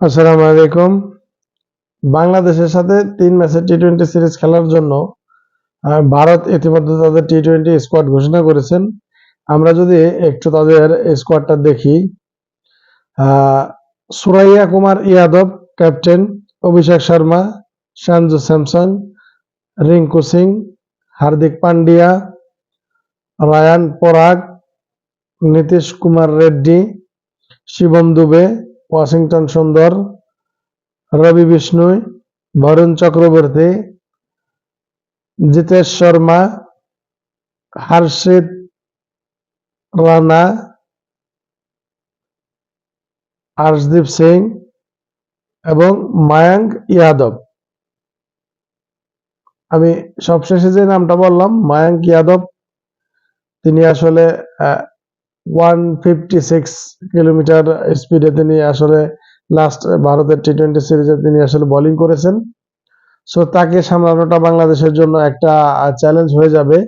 আসসালামু আলাইকুম। বাংলাদেশের সাথে তিন ম্যাচের টি টোয়েন্টি সিরিজ খেলার জন্য ভারত ইতিমধ্যে তাদের টি টোয়েন্টি স্কোয়াড ঘোষণা করেছেন। আমরা যদি একটু তাদের স্কোয়াডটা দেখি সুরাইয়া কুমার ইয়াদব ক্যাপ্টেন অভিষেক শর্মা সঞ্জু স্যামসন, রিঙ্কু সিং, হার্দিক পান্ডিয়া, রায়ান পরাগ, নীতিশ কুমার রেড্ডি, শিবম দুবে ওয়াশিংটন সুন্দর, রবি বিষ্ণুই, বরুণ চক্রবর্তী, জিতেশ শর্মা, হর্ষিত রানা হর্ষদীপ সিং এবং মায়াঙ্ক ইয়াদব। আমি সবশেষে যে নামটা বললাম, মায়াঙ্ক ইয়াদব, তিনি আসলে ওয়ান ফিফটি সিক্স কিলোমিটার স্পিডে তিনি আসলে লাস্ট ভারতের টি টোয়েন্টি সিরিজে তিনি আসলে বোলিং করেছেন। সো তাকে সামলানোটা বাংলাদেশের জন্য একটা চ্যালেঞ্জ হয়ে যাবে।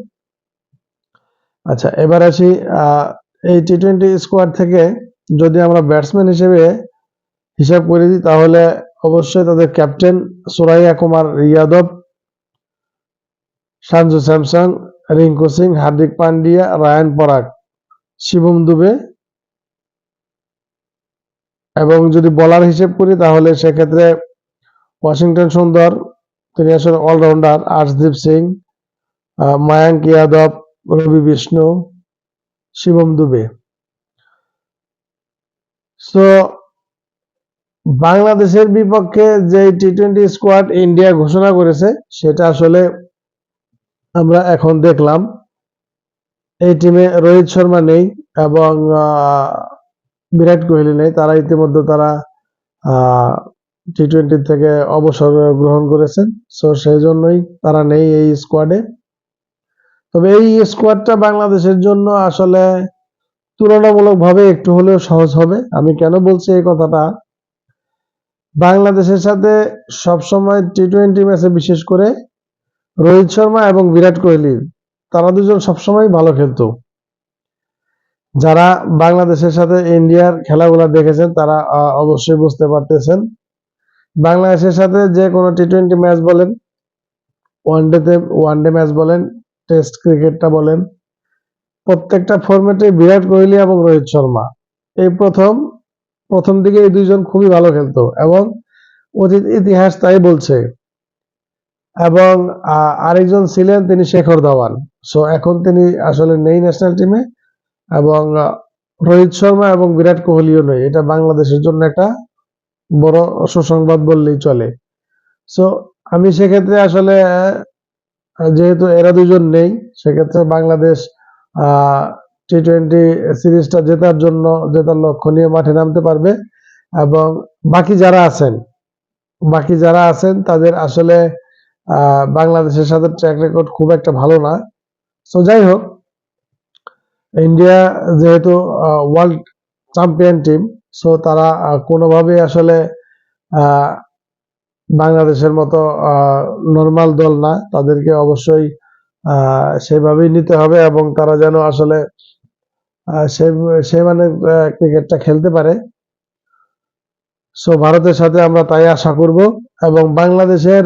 আচ্ছা এবার আসি এই টি টোয়েন্টি স্কোয়াড থেকে যদি আমরা ব্যাটসম্যান হিসেবে হিসাব করে দিই, তাহলে অবশ্যই তাদের ক্যাপ্টেন সুরাইয়া কুমার ইয়াদব সঞ্জু স্যামসন রিঙ্কু সিং, হার্দিক পান্ডিয়া, রায়ান পরাগ। শিবম দুবে। এবং যদি বলার হিসেব করি, তাহলে সেক্ষেত্রে ওয়াশিংটন সুন্দর, তিনি আসলে অলরাউন্ডার আর্শদীপ সিং মায়াঙ্ক ইয়াদব, রবি বিষ্ণু, শিবম দুবে। সো বাংলাদেশের বিপক্ষে যে টি টোয়েন্টি স্কোয়াড ইন্ডিয়া ঘোষণা করেছে, সেটা আসলে আমরা এখন দেখলাম। এই টিমে রোহিত শর্মা নেই এবং বিরাট কোহলি নেই। তারা ইতিমধ্যে তারা টি টোয়েন্টি থেকে অবসর গ্রহণ করেছেন। সো সেই জন্যই তারা নেই এই স্কোয়াডে তবে এই স্কোয়াডটা বাংলাদেশের জন্য আসলে তুলনামূলকভাবে একটু হলেও সহজ হবে। আমি কেন বলছি এই কথাটা? বাংলাদেশের সাথে সবসময় টি টোয়েন্টি ম্যাচে বিশেষ করে রোহিত শর্মা এবং বিরাট কোহলি তারা দুজন সবসময় ভালো খেলতো। যারা বাংলাদেশের সাথে ইন্ডিয়ার খেলাগুলো দেখেছেন, তারা অবশ্যই বুঝতে পারতেছেন। বাংলাদেশের সাথে যে কোনো টি টোয়েন্টি ম্যাচ বলেন ওয়ানডেতে ওয়ানডে ম্যাচ বলেন টেস্ট ক্রিকেটটা বলেন, প্রত্যেকটা ফরম্যাটে বিরাট কোহলি এবং রোহিত শর্মা। এই প্রথম প্রথম দিকে এই দুইজন খুবই ভালো খেলতো এবং অতীত ইতিহাস তাই বলছে। এবং আরেকজন ছিলেন তিনি শেখর ধাওয়ান সো এখন তিনি আসলে নেই ন্যাশনাল টিমে এবং রোহিত শর্মা এবং বিরাট কোহলিও নেই। এটা বাংলাদেশের জন্য একটা বড় সুসংবাদ বললেই চলে। সো আমি সেক্ষেত্রে আসলে যেহেতু এরা দুজন নেই, সেক্ষেত্রে বাংলাদেশ টি টোয়েন্টি সিরিজটা জেতার জন্য, জেতার লক্ষ্য নিয়ে মাঠে নামতে পারবে এবং বাকি যারা আছেন, বাকি যারা আছেন তাদের আসলে বাংলাদেশের সাথে ট্র্যাক রেকর্ড খুব একটা ভালো না। সো যাই হোক ইন্ডিয়া যেহেতু ওয়ার্ল্ড চ্যাম্পিয়ন টিম সো তারা কোনোভাবে আসলে বাংলাদেশের মতো নর্মাল দল না। তাদেরকে অবশ্যই সেভাবেই নিতে হবে এবং তারা যেন আসলে সে মানে ক্রিকেটটা খেলতে পারে। সো ভারতের সাথে আমরা তাই আশা করব এবং বাংলাদেশের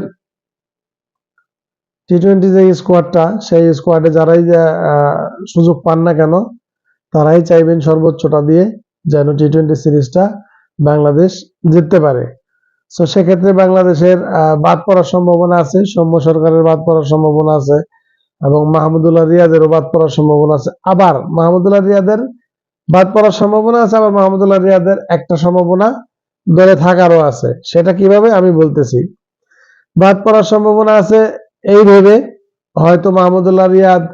টি টোয়েন্টি যে স্কোয়াডটা সেই স্কোয়াডে যারাই সুযোগ পান না কেন, তারাই চাইবেন সর্বোচ্চটা দিয়ে যেন টি টোয়েন্টি সিরিজটা বাংলাদেশ জিততে পারে। তো সেক্ষেত্রে বাংলাদেশের বাদ পড়ার সম্ভাবনা আছে, সৌম্য সরকারের বাদ পড়ার সম্ভাবনা আছে এবং মাহমুদুল্লাহ রিয়াদেরও বাদ পড়ার সম্ভাবনা আছে। আবার মাহমুদুল্লাহ রিয়াদের বাদ পড়ার সম্ভাবনা আছে, আবার মাহমুদুল্লাহ রিয়াদের একটা সম্ভাবনা দলে থাকারও আছে। সেটা কীভাবে আমি বলতেছি। বাদ পড়ার সম্ভাবনা আছে এই ভেবে হয়তো মাহমুদুল্লাহ রিয়াদ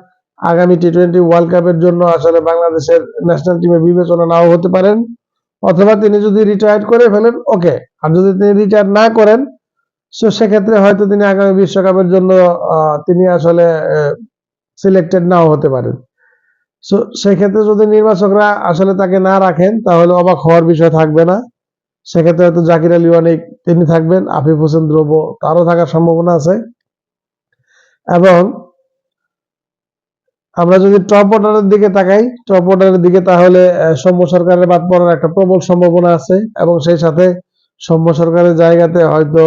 আগামী টি টোয়েন্টি ওয়ার্ল্ড কাপের জন্য আসলে বাংলাদেশের ন্যাশনাল টিমে বিবেচনা নাও হতে পারেন। অথবা তিনি যদি রিটায়ার করে ফেলেন ওকে আর যদি তিনি রিটায়ার না করেন তো সেক্ষেত্রে হয়তো তিনি আগামী বিশ্বকাপের জন্য তিনি আসলে সিলেক্টেড নাও হতে পারেন। সো, সেক্ষেত্রে যদি নির্বাচকরা আসলে তাকে না রাখেন, তাহলে অবাক হওয়ার বিষয় থাকবে না। সেক্ষেত্রে হয়তো জাকির আলী অনেক তিনি থাকবেন, আফিফ হোসেন ধ্রুব তারও থাকার সম্ভাবনা আছে। এবং আমরা যদি টপ অর্ডারের দিকে তাকাই টপ অর্ডারের দিকে তাহলে সৌম্য সরকারের বাদ পড়ার একটা প্রবল সম্ভাবনা আছে এবং সেই সাথে সৌম্য সরকারের জায়গাতে হয়তো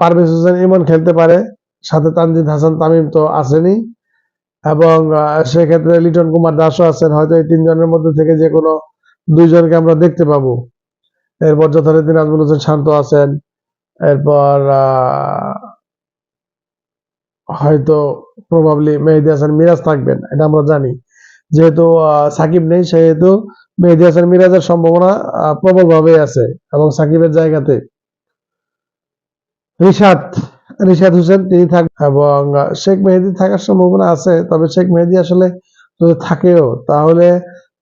পারভেজ হোসেন ইমন খেলতে পারে, সাথে তানজিদ হাসান তামিম তো আসেনি এবং সেক্ষেত্রে লিটন কুমার দাসও আছেন, হয়তো এই তিনজনের মধ্যে থেকে যে কোনো দুইজনকে আমরা দেখতে পাবো। এরপর যথারীতি নাজমুল হোসেন শান্ত আছেন, এরপর হয়তো প্রবাবলি মেহেদি হাসান মিরাজ থাকবেন এটা আমরা জানি। যেহেতু সাকিব নেই সেহেতু মেহেদি হাসান মিরাজের সম্ভাবনা আহ, প্রবলভাবেই আছে এবং সাকিবের জায়গাতে। রিশাদ রিশাদ হোসেন তিনি থাক এবং শেখ মেহেদি থাকার সম্ভাবনা আছে তবে শেখ মেহেদি আসলে যদি থাকেও তাহলে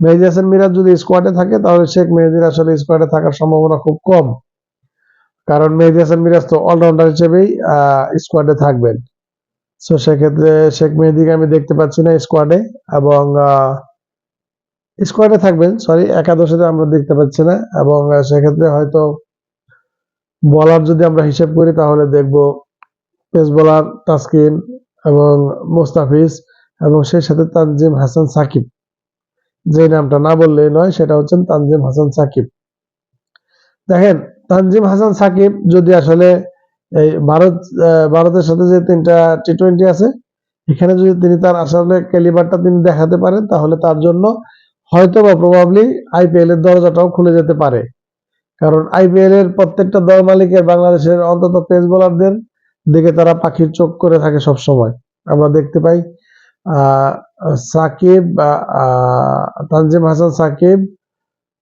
মেহেদি হাসান মিরাজ যদি স্কোয়াডে থাকে তাহলে শেখ মেহেদির আসলে স্কোয়াডে থাকার সম্ভাবনা খুব কম। কারণ মেহেদি হাসান মিরাজ তো অলরাউন্ডার হিসেবেই স্কোয়াডে থাকবেন। সো সেক্ষেত্রে শেখ মেহেদিকে আমি দেখতে পাচ্ছি না স্কোয়াডে এবং স্কোয়াডে থাকবেন সরি একাদশে আমরা দেখতে পাচ্ছি না এবং সেক্ষেত্রে হয়তো বলার যদি আমরা হিসেব করি তাহলে দেখব পেস বলার তাসকিন এবং মোস্তাফিজ এবং সেই সাথে তানজিম হাসান সাকিব। যে নামটা না বললেই নয়, সেটা হচ্ছেন তানজিম হাসান সাকিব। দেখেন, তানজিম হাসান সাকিব যদি আসলে এই ভারত ভারতের সাথে যে তিনটা টি টোয়েন্টি আছে এখানে যদি তিনি তার আসলে ক্যালিবারটা তিনি দেখাতে পারেন তাহলে তার জন্য হয়তো বা প্রবাবলি আইপিএল এর দরজাটাও খুলে যেতে পারে। কারণ আইপিএল এর প্রত্যেকটা দল মালিকের বাংলাদেশের অন্তত পেস বোলারদের দিকে তারা পাখির চোখ করে থাকে সব সময় আমরা দেখতে পাই আহ, সাকিব তানজিম হাসান সাকিব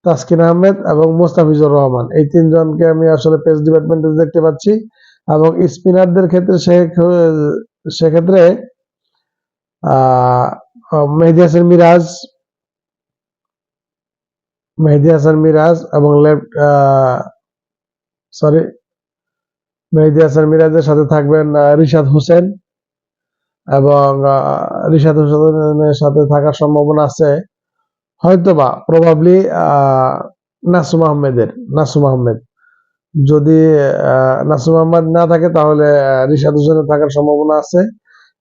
তাসকিন আহমেদ এবং মোস্তাফিজুর রহমান। এই তিনজনকে আমি আসলে পেস ডিপার্টমেন্টে দেখতে পাচ্ছি। এবং স্পিনারদের ক্ষেত্রে সে- সেক্ষেত্রে মেহেদি হাসান মিরাজ, মেহেদি হাসান মিরাজ এবং লেফট সরি মেহেদি হাসান মিরাজের সাথে থাকবেন রিশাদ হোসেন এবং রিশাদ হোসেনের সাথে থাকার সম্ভাবনা আছে। হয়তোবা প্রবাবলি নাসুম আহমেদের, নাসুম আহমেদ। যদি নাসুম আহমেদ না থাকে তাহলে রিশাদ হোসেনের থাকার সম্ভাবনা আছে।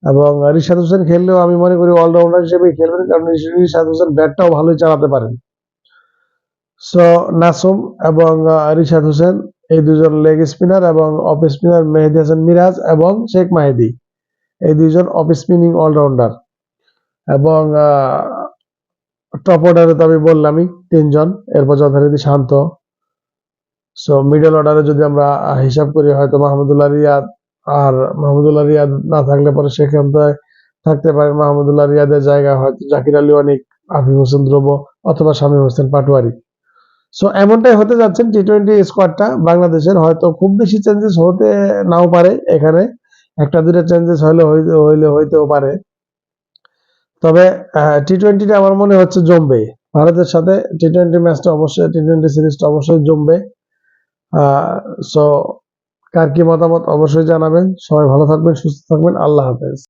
এবং রিশাদ হোসেন খেললেও আমি মনে করি অলরাউন্ডার হিসেবে খেলবেন, কারণ রিশাদ হোসেন ব্যাটটাও ভালোই চালাতে পারেন। সো নাসুম এবং রিশাদ হোসেন এই দুজন লেগ স্পিনার এবং অফ স্পিনার মেহেদি হাসান মিরাজ এবং শেখ মাহেদি, এই দুইজন অফ স্পিনিং অলরাউন্ডার এবং টপ অর্ডারে তো আমি বললামই, তিনজন, এরপর যথারীতি শান্ত। সো মিডল অর্ডারে যদি আমরা হিসাব করি, হয়তো মাহমুদুল্লাহ রিয়াদ আর মাহমুদুল্লাহ রিয়াদ না থাকলে পরে সেখানে থাকতে পারে। মাহমুদুল্লাহ রিয়াদের জায়গা হয়তো জাকির আলী অনিক আফিফ হোসেন ধ্রুব অথবা শামীম হোসেন পাটোয়ারি। সো এমনটাই হতে যাচ্ছেন টি টোয়েন্টি স্কোয়াডটা বাংলাদেশের। হয়তো খুব বেশি চেঞ্জেস হতে নাও পারে এখানে। একটা দুটো চেঞ্জেস হলে হইলে হইতেও পারে। তবে টি টোয়েন্টিটা আমার মনে হচ্ছে জমবে ভারতের সাথে টি টোয়েন্টি ম্যাচটা অবশ্যই টি টোয়েন্টি সিরিজটা অবশ্যই জমবে। সো কার কি মতামত অবশ্যই জানাবেন। সবাই ভালো থাকবেন সুস্থ থাকবেন। আল্লাহ হাফেজ।